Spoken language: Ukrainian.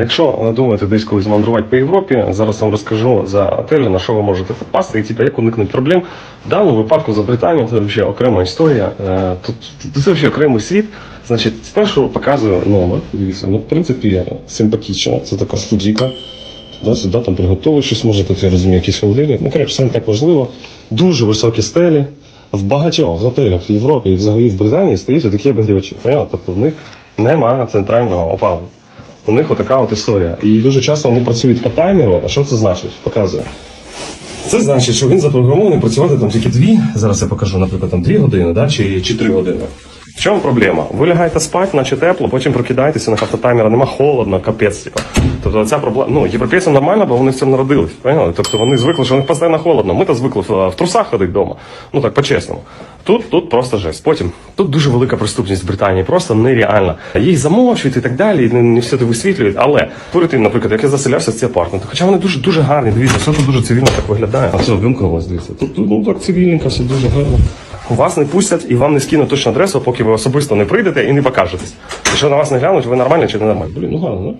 якщо думаєте десь колись мандрувати по Європі, зараз вам розкажу за готелі, на що ви можете попасти і типу, як уникнути проблем. В даному випадку за Британію це взагалі окрема історія. Е, Тут, це взагалі окремий світ. Значить, спершу показую номер. Дивіться, ну в принципі симпатично. Це така студійка. Да, там приготовиш щось, може тут я розумію, якісь холодильник. Ну, коротше, це не так важливо. Дуже високі стелі. В багатьох готелях в Європі і взагалі в Британії стоять такі обігрівачі. Тобто в них немає центрального опалення. У них отака от історія. І дуже часто вони працюють по таймеру. А що це значить? Показує. Це значить, що він запрограмований працювати там тільки дві. Зараз я покажу, наприклад, там дві години, да, чи, чи три години. В чому проблема? Ви лягаєте спати, наче тепло, потім прокидаєтеся на автотаймера, нема холодно, капець. Типу. Тобто ця проблема. Ну, європейцям нормально, бо вони в цьому народились. Поняли? Тобто вони звикли, що у них постійно холодно. Ми то звикли в, в трусах ходити вдома. Ну так по-чесному. Тут, тут просто жесть. Потім тут дуже велика преступність в Британії, просто нереальна. Їх замовчують і так далі, і не, не все це висвітлюють. Але тим, наприклад, як я заселявся в ці апартаменти, хоча вони дуже дуже гарні, дивіться, все тут дуже цивільно так виглядає. А все, вимкнулось, дивіться. Тут, тут ну так цивільненько, все дуже гарно. Вас не пустять і вам не скинуть точну адресу, поки ви особисто не прийдете і не покажетесь. Якщо на вас не глянуть, ви нормальні чи не нормальні. Блін, ну гарно, ну.